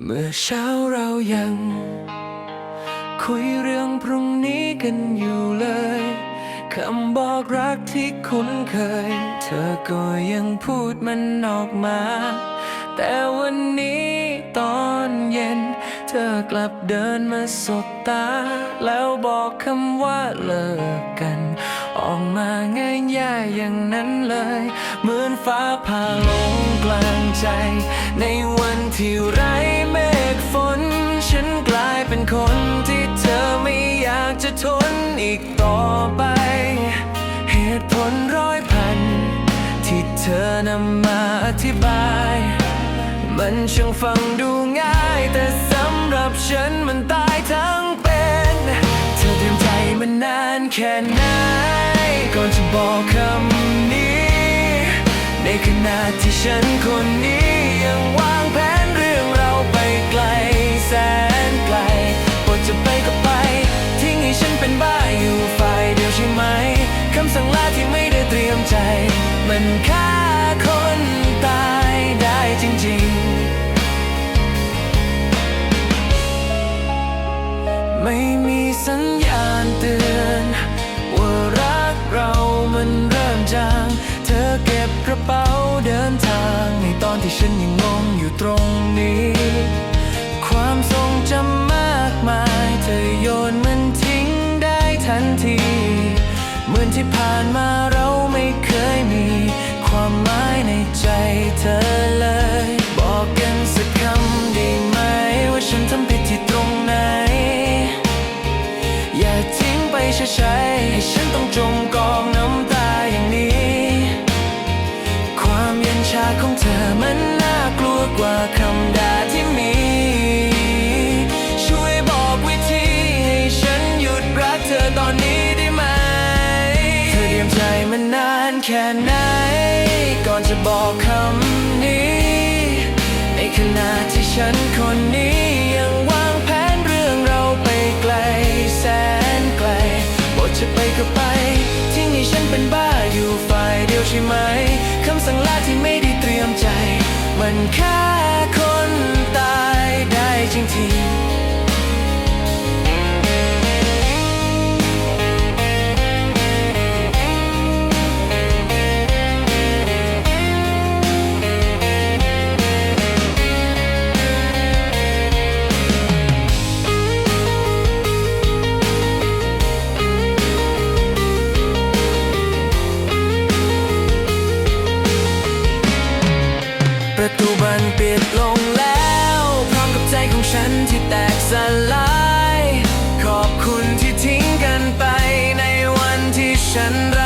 เมื่อเช้าเรายัง คุยเรื่องพรุ่งนี้กันอยู่เลยคำบอกรักที่คุ้นเคย เธอก็ยังพูดมันออกมา แต่วันนี้ตอนเย็น เธอกลับเดินมาสบตา แล้วบอกคำว่าเลิกกัน ออกมาง่ายๆอย่างนั้นเลย เหมือนฟ้าผ่าลงกลางใจ ในวันที่ไร้ นำมาอธิบาย มันช่างฟังดูง่าย แต่สำหรับฉันมันตายทั้งเป็น เธอเตรียมใจมานานแค่ไหน ก่อนจะบอกคำนี้ ในขณะที่ฉันคนนี้ยังวางแผนเรื่องเราไปไกลแสนไกลบทจะไปก็ไป ทิ้งให้ฉันเป็นบ้าอยู่ฝ่ายเดียวใช่ไหมคำสั่งลาที่ไม่ได้เตรียมใจ มันฆ่า ที่ฉันยังงงอยู่ตรงนี้ ความทรงจำมากมาย เธอโยนมันทิ้งได้ทันที เหมือนที่ผ่านมาเราไม่เคยมี ความหมายในใจเธอเลย บอกกันสักคำได้ไหม ว่าฉันทำผิดที่ตรงไหน อย่าทิ้งไปเฉยๆให้ฉันต้องจมกองน้ำ มันน่ากลัวกว่าคำด่าที่มี ช่วยบอกวิธีให้ฉันหยุดรักเธอตอนนี้ได้ไหม เธอเตรียมใจมานานแค่ไหน ก่อนจะบอกคำนี้ในขณะที่ฉันคนนี้ยังวางแผนเรื่องเราไปไกลแสนไกลบทจะไปก็ไป ทิ้งให้ฉันเป็นบ้าอยู่ฝ่ายเดียวใช่ไหม คำสั่งลาที่ไม่ดี มัน ที่ฉั